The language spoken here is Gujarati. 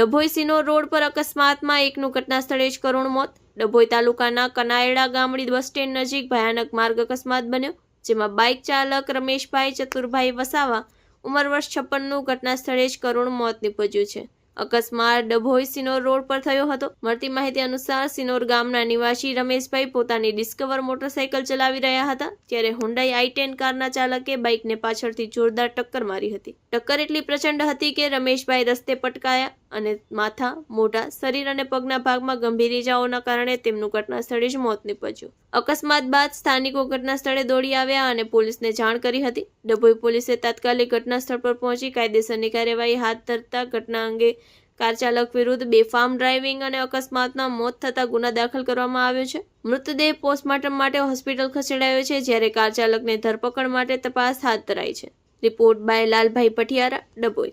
ડભોઈ સિનોર રોડ પર અકસ્માતમાં એકનું ઘટના સ્થળે જ કરુણ મોત. ડભોઈ તાલુકાના કનાયડા ગામડી બસ સ્ટેન્ડ નજીક ભયાનક માર્ગ અકસ્માત બન્યો, જેમાં બાઇક ચાલક રમેશભાઈ ચતુરભાઈ વસાવા ઉંમર વર્ષ છપ્પનનું ઘટના સ્થળે જ કરુણ મોત નીપજ્યું છે. અકસ્માત ડભોઈ સિનોર રોડ પર થયો હતો. મળતી માહિતી અનુસાર સિનોર ગામના નિવાસી રમેશભાઈ પોતાની ડિસ્કવર મોટરસાયકલ ચલાવી રહ્યા હતા, ત્યારે હુન્ડાઈ આઈ ટેન કારના ચાલકે બાઇકને પાછળથી જોરદાર ટક્કર મારી હતી. ટક્કર એટલી પ્રચંડ હતી કે રમેશભાઈ રસ્તે પટકાયા. અને માથા, મોઢા, શરીર અને પગના ભાગમાં ગંભીર ઇજાઓના કારણે તેમનું ઘટના સ્થળે જ મોત નીપજ્યું. અકસ્માત બાદ સ્થાનિકો ઘટના સ્થળે દોડી આવ્યા અને પોલીસને જાણ કરી હતી. ડભોઈ પોલીસે તાત્કાલિક ઘટના સ્થળ પર પહોંચી કાયદેસરની કાર્યવાહી હાથ ધરતા ઘટના અંગે કાર ચાલક વિરુદ્ધ બેફામ ડ્રાઇવિંગ અને અકસ્માતના મોત થતા ગુના દાખલ કરવામાં આવ્યો છે. મૃતદેહ પોસ્ટમોર્ટમ માટે હોસ્પિટલ ખસેડાયો છે, જ્યારે કાર ચાલકને ધરપકડ માટે તપાસ હાથ ધરાઈ છે. Report by Lalbhai Pathiyara Dabhoi.